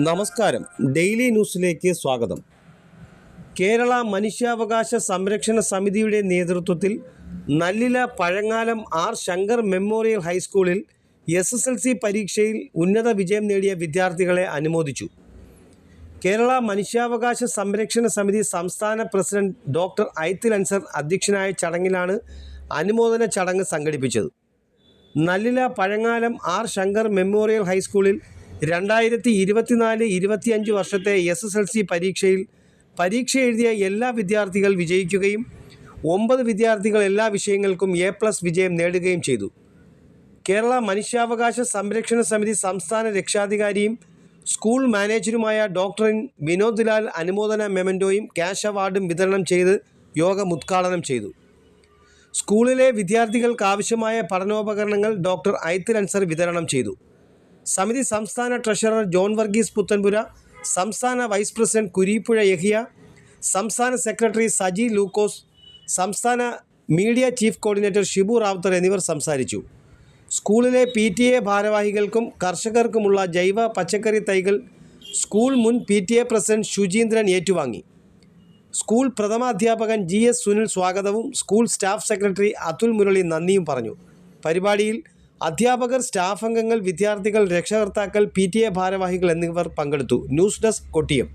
നമസ്കാരം. ഡെയിലി ന്യൂസിലേക്ക് സ്വാഗതം. കേരള മനുഷ്യാവകാശ സംരക്ഷണ സമിതിയുടെ നേതൃത്വത്തിൽ നല്ലില പഴങ്ങാലം ആർ ശങ്കർ മെമ്മോറിയൽ ഹൈസ്കൂളിൽ എസ് എസ് എൽ സി പരീക്ഷയിൽ ഉന്നത വിജയം നേടിയ വിദ്യാർത്ഥികളെ അനുമോദിച്ചു. കേരള മനുഷ്യാവകാശ സംരക്ഷണ സമിതി സംസ്ഥാന പ്രസിഡന്റ് ഡോക്ടർ ഐത്തിൽ അൻസർ അധ്യക്ഷനായ ചടങ്ങിലാണ് അനുമോദന ചടങ്ങ് സംഘടിപ്പിച്ചത്. നല്ലില പഴങ്ങാലം ആർ ശങ്കർ മെമ്മോറിയൽ ഹൈസ്കൂളിൽ രണ്ടായിരത്തി ഇരുപത്തിനാല് ഇരുപത്തിയഞ്ച് വർഷത്തെ എസ് എസ് എൽ സി പരീക്ഷയിൽ പരീക്ഷ എഴുതിയ എല്ലാ വിദ്യാർത്ഥികൾ വിജയിക്കുകയും ഒമ്പത് വിദ്യാർത്ഥികൾ എല്ലാ വിഷയങ്ങൾക്കും എ പ്ലസ് വിജയം നേടുകയും ചെയ്തു. കേരള മനുഷ്യാവകാശ സംരക്ഷണ സമിതി സംസ്ഥാന രക്ഷാധികാരിയും സ്കൂൾ മാനേജരുമായ ഡോക്ടർ വിനോദ് ലാൽ അനുമോദന മെമന്റോയും ക്യാഷ് അവാർഡും വിതരണം ചെയ്ത് യോഗം ഉദ്ഘാടനം ചെയ്തു. സ്കൂളിലെ വിദ്യാർത്ഥികൾക്ക് ആവശ്യമായ പഠനോപകരണങ്ങൾ ഡോക്ടർ ഐത്തിൽ അൻസർ വിതരണം ചെയ്തു. സമിതി സംസ്ഥാന ട്രഷറർ ജോൺ വർഗീസ് പുത്തൻപുര സംസ്ഥാന വൈസ് പ്രസിഡന്റ് കുരീപ്പുഴ യഹിയ സംസ്ഥാന സെക്രട്ടറി സജി ലൂക്കോസ് സംസ്ഥാന media chief coordinator Shibu Ravuthar എന്നിവർ സംസാരിച്ചു. സ്കൂളിലെ പി ടി എ ഭാരവാഹികൾക്കും കർഷകർക്കുമുള്ള ജൈവ പച്ചക്കറി തൈകൾ സ്കൂൾ മുൻ P T A president Suchindran ഏറ്റുവാങ്ങി. സ്കൂൾ പ്രഥമാധ്യാപകൻ ജി എസ് സുനിൽ സ്വാഗതവും school staff secretary Athul Murali നന്ദിയും പറഞ്ഞു. പരിപാടിയിൽ അധ്യാപകർ സ്റ്റാഫ് അംഗങ്ങൾ വിദ്യാർത്ഥികൾ രക്ഷകർത്താക്കൾ പി ഭാരവാഹികൾ എന്നിവർ പങ്കെടുത്തു. News desk Kottiyam.